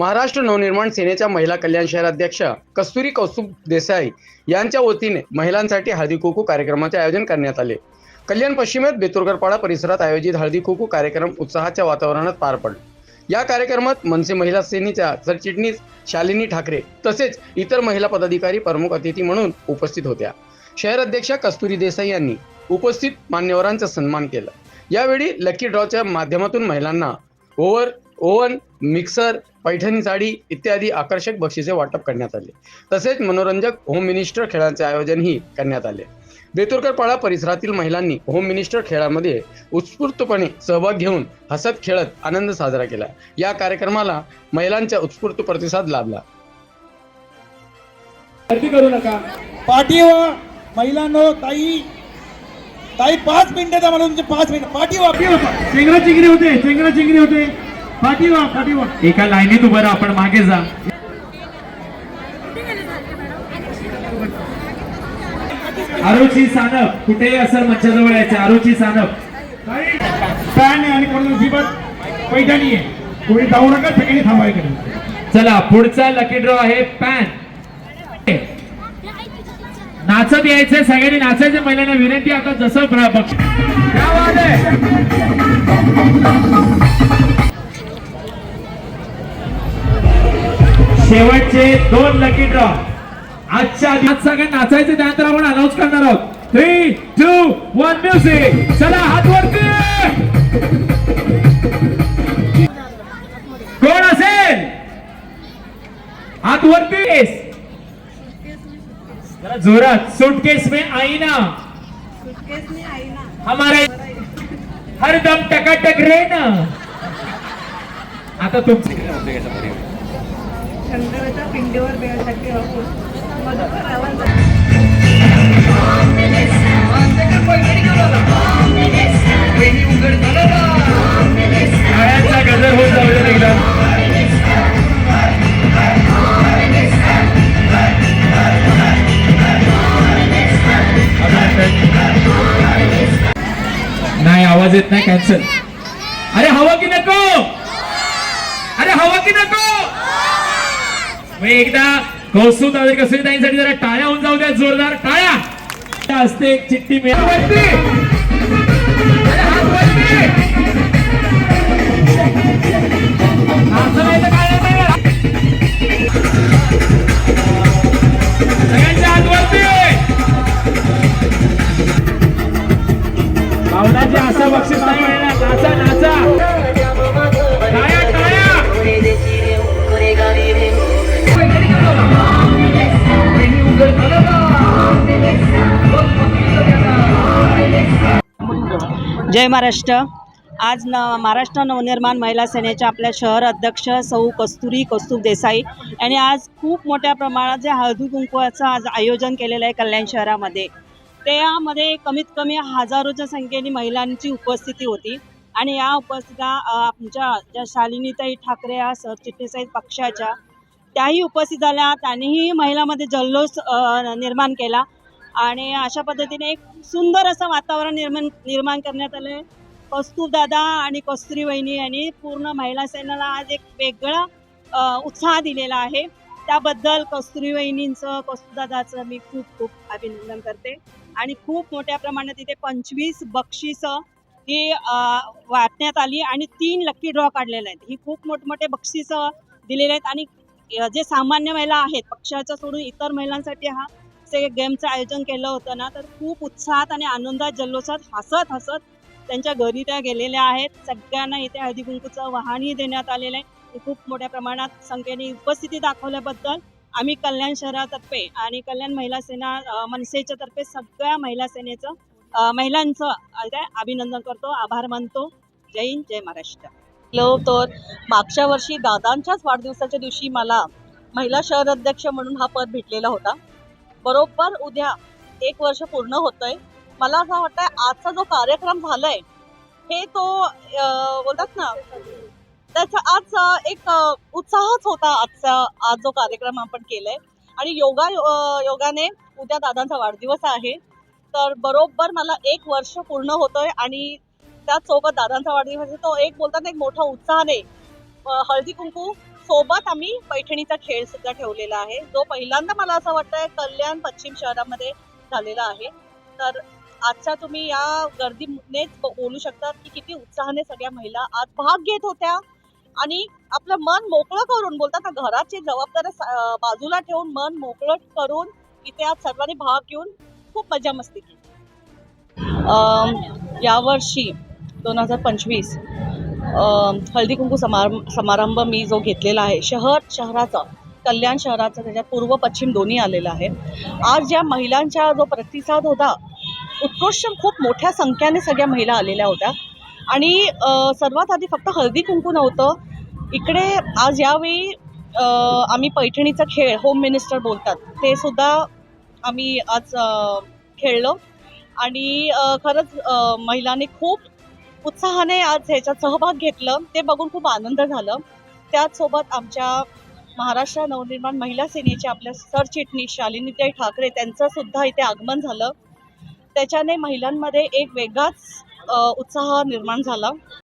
महाराष्ट्र नवनिर्माण सेनेच्या महिला कल्याण शहराध्यक्ष कस्तुरी कौस्तुभ देसाई यांच्या वतीने महिलांसाठी हळदी कुकू कार्यक्रमाचे आयोजन करण्यात आले. कल्याण पश्चिमेत बेतुरगडपाडा परिसरात आयोजित हळदी कुकू कार्यक्रम उत्साहाच्या वातावरणात पार पडला. या कार्यक्रमात मनसे महिला सेनेच्या सरचिटणीस शालिनी ठाकरे तसेच इतर महिला पदाधिकारी प्रमुख अतिथी म्हणून उपस्थित होत्या. शहर अध्यक्षा कस्तुरी देसाई यांनी उपस्थित मान्यवरांचा सन्मान केला. यावेळी लकी ड्रॉच्या माध्यमातून महिलांना over oven mixer Paithani sari इत्यादी आकर्षक बक्षिसे वाटप करण्यात आले. तसेच मनोरंजक होम मिनिस्टर खेळांचे आयोजनही करण्यात आले. बेतुरकर पाडा परिसरातील महिलांनी होम मिनिस्टर खेळामध्ये उत्स्फूर्तपणे सहभाग घेऊन हसत खेळत आनंद साजरा केला. या कार्यक्रमाला महिलांचा उत्स्फूर्त प्रतिसाद लाभला. करू नका. पाठीवर महिलांनो ताई. ताई पाच मिनिटाचा मला तुमचे पाच मिनिट. पाठीवर चेंगरा चिंगरी होते. चेंगरा चिंगरी होते पाठीवा पाठीवा एका लाईनीत उभं राहा आपण मागे जा. आरोची सानप कुठेही असेल मंचाजवळ यायचे. आरोची सानप. पॅन आहे आणि कोणी मुसीबत पैठणी आहे कोणी जाऊ नका ठिकाणी थांबायकडे चला पुढचा लकी ड्रॉ आहे पॅन नाचत यायचंय सगळ्यांनी नाचायचं. महिलांना विनंती आता जसं बघ. शेवटचे दोन लकी ड्रॉ आजच्या आज सगळं नाचायचं त्यानंतर आपण अनाऊन्स करणार आहोत. थ्री टू वन म्युझिक चला हात वरती. कोण असेल? हात वरती. जोरात. सुटकेस में आईना. सुटकेस में आई ना हमारे हरदम टकाटक रे ना आता तुमचे शंकराच्या पिंडीवर बेळसाठी वापरून मधुकर आवाज गजर होत एकदा. नाही आवाज येत नाही कॅन्सल अरे हवा की नको? अरे हवा की नको? एकदा कौस्तुभ दादा कसरी ताईंसाठी जरा टाळ्या होऊन जाऊ द्या जोरदार टाळ्या. असते एक चिठ्ठी मिळाली. जय महाराष्ट्र. आज न महाराष्ट्र नवनिर्माण महिला सेनेच्या आपल्या शहर अध्यक्ष सौ कस्तुरी कौस्तुभ देसाई यांनी आज खूप मोठ्या प्रमाणात जे हळदी कुंकवाचं आज आयोजन केलेलं आहे कल्याण शहरामध्ये. त्यामध्ये कमीत कमी हजारोच्या संख्येने महिलांची उपस्थिती होती आणि या उपस्थिता आमच्या ज्या शालिनीताई ठाकरे या सरचिटणीस आहेत पक्षाच्या त्याही उपस्थित झाल्या. त्यांनीही महिलामध्ये जल्लोष निर्माण केला. आणि अशा पद्धतीने एक सुंदर असं वातावरण निर्माण निर्माण करण्यात आलं आहे कस्तुदादा आणि कस्तुरी वहिनी यांनी पूर्ण महिला सेनेला आज एक वेगळा उत्साह दिलेला आहे. त्याबद्दल कस्तुरी वहिनींचं कस्तुरदादाचं मी खूप खूप अभिनंदन करते. आणि खूप मोठ्या प्रमाणात इथे पंचवीस बक्षिसं ही वाटण्यात आली आणि तीन लक्की ड्रॉ काढलेले आहेत. ही खूप मोठमोठे बक्षिसं दिलेले आहेत. आणि जे सामान्य महिला आहेत पक्षाच्या सोडून इतर महिलांसाठी हा जे गेमचं आयोजन केलं होतं ना तर खूप उत्साहात आणि आनंदात जल्लोषात हसत हसत त्यांच्या घरी त्या गेलेल्या आहेत. सगळ्यांना इथे हळदीकुंकूचं वाहनही देण्यात आलेलं आहे. खूप मोठ्या प्रमाणात संख्येने उपस्थिती दाखवल्याबद्दल आम्ही कल्याण शहरातर्फे आणि कल्याण महिला सेना मनसेच्या तर्फे सगळ्या महिला सेनेचं महिलांचं काय अभिनंदन करतो आभार मानतो. जय हिंद जय महाराष्ट्र. हॅलो तर मागच्या वर्षी दादांच्याच वाढदिवसाच्या दिवशी मला महिला शहर अध्यक्ष म्हणून हा पद भेटलेला होता. बरोबर उद्या एक वर्ष पूर्ण होतंय. मला असं वाटतंय आजचा जो कार्यक्रम झालाय हे तो बोलतात ना त्याचा आज एक उत्साहच होता आजचा आज जो कार्यक्रम आपण केलाय. आणि योगा योगाने उद्या दादांचा वाढदिवस आहे. तर बरोबर मला एक वर्ष पूर्ण होतोय आणि त्याचसोबत दादांचा वाढदिवस आहे. तो एक बोलताना एक मोठा उत्साहाने आहे हळदी कुंकू सोबत आम्ही पैठणीचा खेळ सुद्धा ठेवलेला आहे. जो पहिल्यांदा मला असं वाटतंय कल्याण पश्चिम शहरामध्ये झालेला आहे. तर आजच्या तुम्ही या गर्दीनेच बोलू शकता की किती उत्साहाने सगळ्या महिला आज भाग घेत होत्या. आणि आपलं मन मोकळं करून बोलतात ना घराची जबाबदारी स- बाजूला ठेवून मन मोकळं करून इथे आज सर्वांनी भाग घेऊन खूप मजा मस्ती केली. यावर्षी दोन हजार पंचवीस हळदी कुंकू समारंभ समारंभ मी जो घेतलेला आहे शहर शहराचा कल्याण शहराचा त्याच्यात पूर्व पश्चिम दोन्ही आलेलं आहे. आज ज्या महिलांचा जो प्रतिसाद होता उत्कृष्ट खूप मोठ्या संख्येने सगळ्या महिला आलेल्या होत्या. आणि सर्वात आधी फक्त हळदी कुंकू नव्हतं इकडे आज यावेळी आम्ही पैठणीचा खेळ होम मिनिस्टर बोलतात ते सुद्धा आम्ही आज खेळलो. आणि खरंच महिलांनी खूप उत्साहाने आज ह्याच्यात सहभाग घेतलं. ते बघून खूप आनंद झालं. त्याचसोबत आमच्या महाराष्ट्र नवनिर्माण महिला सेनेच्या आपल्या सरचिटणीस शालिनीताई ठाकरे त्यांचं सुद्धा इथे आगमन झालं. त्याच्याने महिलांमध्ये एक वेगळाच उत्साह निर्माण झाला.